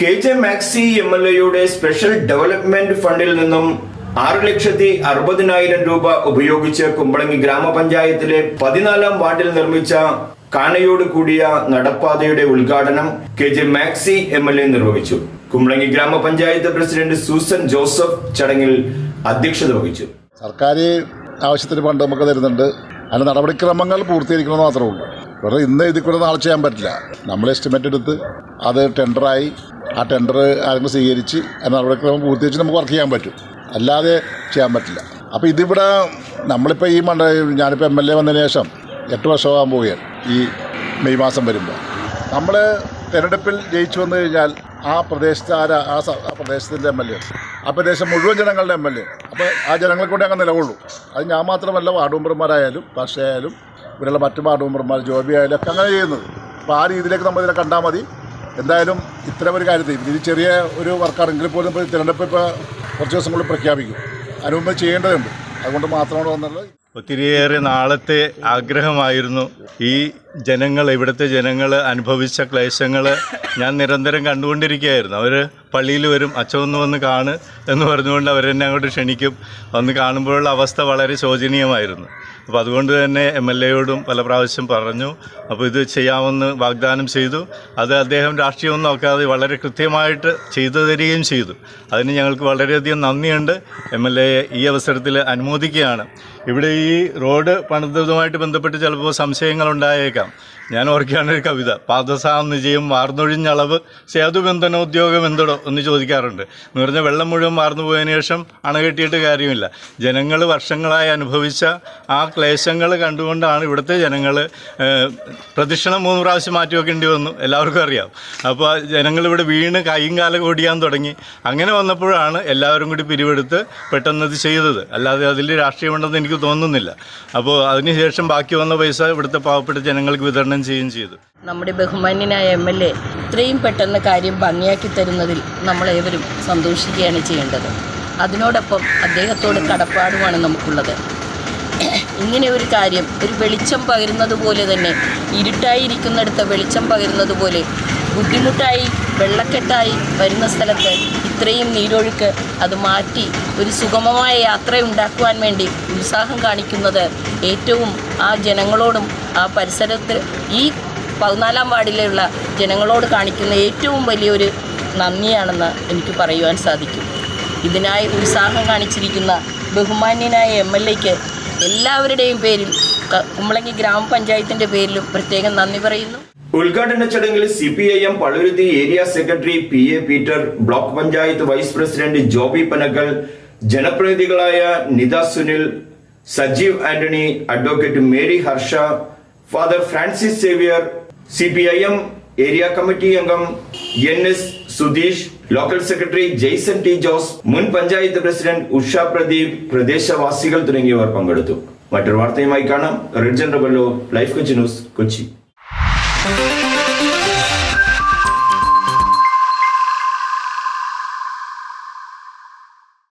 K J Maxy M L എയുടെ special development ഫണ്ടിൽ നിന്നും ആറ് ലക്ഷത്തി അറുപതിനായിരം രൂപ ഉപയോഗിച്ച് കുമ്പളങ്ങി ഗ്രാമപഞ്ചായത്തിലെ പതിനാലാം വാർഡിൽ നിർമ്മിച്ച കാനയോട് കൂടിയ നടപ്പാതയുടെ ഉദ്ഘാടനം K J Maxy M L A നിർവഹിച്ചു. കുമ്പളങ്ങി ഗ്രാമപഞ്ചായത്ത് പ്രസിഡന്റ് സൂസൻ ജോസഫ് ചടങ്ങിൽ അധ്യക്ഷത വഹിച്ചു. സർക്കാർ ആവശ്യത്തിന് ഫണ്ട് നമുക്ക് തരുന്നുണ്ട്. അതിന് നടപടിക്രമങ്ങൾ പൂർത്തീകരിക്കണമെന്ന് മാത്രമേ ഉള്ളൂ. വെറുതെ ഇന്ന് ഇതിൽ കൂടെ നാളെ ചെയ്യാൻ പറ്റില്ല. നമ്മൾ എസ്റ്റിമേറ്റ് എടുത്ത് അത് ടെൻഡറായി ആ ടെൻഡർ ആരെങ്കിലും സ്വീകരിച്ച് ആ നടപടിക്രമം പൂർത്തീകരിച്ച് നമുക്ക് വർക്ക് ചെയ്യാൻ പറ്റും. അല്ലാതെ ചെയ്യാൻ പറ്റില്ല. അപ്പോൾ ഇതിവിടെ നമ്മളിപ്പോൾ ഈ മണ്ഡ ഞാനിപ്പോൾ എം എൽ എ വന്നതിന് ശേഷം എട്ട് വർഷമാകാൻ പോവുകയാണ് ഈ മെയ് മാസം വരുമ്പോൾ നമ്മൾ തിരഞ്ഞെടുപ്പിൽ ജയിച്ചു വന്നു കഴിഞ്ഞാൽ ആ പ്രദേശത്തെ ആരാ ആ പ്രദേശത്തിന്റെ എം എൽ എ ആ പ്രദേശം മുഴുവൻ ജനങ്ങളുടെ എം എൽ എ അപ്പോൾ ആ ജനങ്ങളെ കൊണ്ടേ അങ്ങ് നിലകൊള്ളൂ. അത് ഞാൻ മാത്രമല്ല വാർഡ് മെമ്പർമാരായാലും പക്ഷേ ആയാലും ഇവിടെയുള്ള മറ്റു വാർഡ് മെമ്പർമാർ ജോബി ആയാലും ഒക്കെ അങ്ങനെ ചെയ്യുന്നത്. അപ്പോൾ ആ രീതിയിലേക്ക് നമ്മൾ ഇതിനെ കണ്ടാൽ മതി. എന്തായാലും ഇത്തരം ഒരു കാര്യത്തിൽ ഇത് ചെറിയ ഒരു വർക്കാണെങ്കിൽ പോലും ഇപ്പോൾ തിരഞ്ഞെടുപ്പ് ഇപ്പോൾ കുറച്ച് ദിവസം കൂടി പ്രഖ്യാപിക്കും. അതിന് മുമ്പ് ചെയ്യേണ്ടതുണ്ട്. അതുകൊണ്ട് മാത്രമാണ് വന്നുള്ളത്. ഒത്തിരിയേറെ നാളത്തെ ആഗ്രഹമായിരുന്നു ഈ ജനങ്ങൾ ഇവിടുത്തെ ജനങ്ങൾ അനുഭവിച്ച ക്ലേശങ്ങൾ ഞാൻ നിരന്തരം കണ്ടുകൊണ്ടിരിക്കുകയായിരുന്നു. അവർ പള്ളിയിൽ വരും അച്ഛൻ ഒന്ന് വന്ന് കാണ് എന്ന് പറഞ്ഞുകൊണ്ട് അവരെന്നെ അങ്ങോട്ട് ക്ഷണിക്കും. വന്ന് കാണുമ്പോഴുള്ള അവസ്ഥ വളരെ ശോചനീയമായിരുന്നു. അപ്പോൾ അതുകൊണ്ട് തന്നെ എം എൽ എയോടും പല പ്രാവശ്യം പറഞ്ഞു. അപ്പോൾ ഇത് ചെയ്യാമെന്ന് വാഗ്ദാനം ചെയ്തു. അത് അദ്ദേഹം രാഷ്ട്രീയമൊന്നും നോക്കാതെ വളരെ കൃത്യമായിട്ട് ചെയ്തു തരികയും ചെയ്തു. അതിന് ഞങ്ങൾക്ക് വളരെയധികം നന്ദിയുണ്ട്. എം എൽ എ ഈ അവസരത്തിൽ അനുമോദിക്കുകയാണ്. ഇവിടെ ഈ റോഡ് പണിതതുമായിട്ട് ബന്ധപ്പെട്ട് ചിലപ്പോൾ സംശയങ്ങൾ ഉണ്ടായേക്കാം ഞാൻ ഓർക്കുകയാണ് ഒരു കവിത. പാദസാം നിജയും വാർന്നൊഴിഞ്ഞളവ് സേതുബന്ധനോദ്യോഗം എന്തടോ? എന്ന് ചോദിക്കാറുണ്ട്. എന്ന് പറഞ്ഞാൽ വെള്ളം മുഴുവൻ വാർന്നു പോയതിനു ശേഷം അണ കെട്ടിയിട്ട് കാര്യമില്ല. ജനങ്ങൾ വർഷങ്ങളായി അനുഭവിച്ച ആ ക്ലേശങ്ങൾ കണ്ടുകൊണ്ടാണ് ഇവിടുത്തെ ജനങ്ങൾ പ്രദക്ഷിണം മൂന്ന് പ്രാവശ്യം മാറ്റി വെക്കേണ്ടി വന്നു. എല്ലാവർക്കും അറിയാം. അപ്പോൾ ജനങ്ങൾ ഇവിടെ വീണ് കൈയും കാലം ഓടിയാൻ തുടങ്ങി. അങ്ങനെ വന്നപ്പോഴാണ് എല്ലാവരും കൂടി പിരിവെടുത്ത് പെട്ടെന്ന് ഇത് ചെയ്തത്. അല്ലാതെ അതിൽ രാഷ്ട്രീയമുണ്ടെന്ന് എനിക്ക് തോന്നുന്നില്ല. അപ്പോൾ അതിനുശേഷം ബാക്കി വന്ന പൈസ ഇവിടുത്തെ പാവപ്പെട്ട ജനങ്ങൾക്ക് വിതരണം ചെയ്യുകയും ചെയ്തു. നമ്മുടെ ബഹുമാന്യനായ എം എൽ എ ഇത്രയും പെട്ടെന്ന് കാര്യം ഭംഗിയാക്കി തരുന്നതിൽ നമ്മളേവരും സന്തോഷിക്കുകയാണ് ചെയ്യേണ്ടത്. അതിനോടൊപ്പം അദ്ദേഹത്തോട് കടപ്പാടുമാണ് നമുക്കുള്ളത്. ഇങ്ങനെ ഒരു കാര്യം ഒരു വെളിച്ചം പകരുന്നത് പോലെ തന്നെ ഇരുട്ടായിരിക്കുന്നിടത്ത് വെളിച്ചം പകരുന്നത് പോലെ ബുദ്ധിമുട്ടായി വെള്ളക്കെട്ടായി വരുന്ന സ്ഥലത്ത് ഇത്രയും നീരൊഴുക്ക് അത് മാറ്റി ഒരു സുഗമമായ യാത്ര ഉണ്ടാക്കുവാൻ വേണ്ടി ഉത്സാഹം കാണിക്കുന്നത് ഏറ്റവും ആ ജനങ്ങളോടും ആ പരിസരത്ത് ഈ പതിനാലാം വാർഡിലുള്ള ജനങ്ങളോട് കാണിക്കുന്ന ഏറ്റവും വലിയൊരു നന്ദിയാണെന്ന് എനിക്ക് പറയുവാൻ സാധിക്കും. ഇതിനായി ഉത്സാഹം കാണിച്ചിരിക്കുന്ന ബഹുമാന്യനായ എം എൽ എക്ക് എല്ലാവരുടെയും പേരിൽ കുമ്പളങ്ങി ഗ്രാമപഞ്ചായത്തിന്റെ പേരിലും പ്രത്യേകം നന്ദി പറയുന്നു. ഉദ്ഘാടന ചടങ്ങിൽ C P I M Palluruthy area secretary P A Peter block panchayat vice president Joby Panackal ജനപ്രതിനിധികളായ Nitha Sunil Sajeev Antony advocate Mary Harsha father Francis Xavier C P I M area committee അംഗം N S Sudheesh local secretary Jaison T Jose മുൻ panchayat president Usha Pradeep പ്രദേശവാസികൾ തുടങ്ങിയവർ പങ്കെടുത്തു. മറ്റൊരു വാർത്തയുമായി കാണാം. Ridjan Rebello life Kochi news Kochi. Thank you.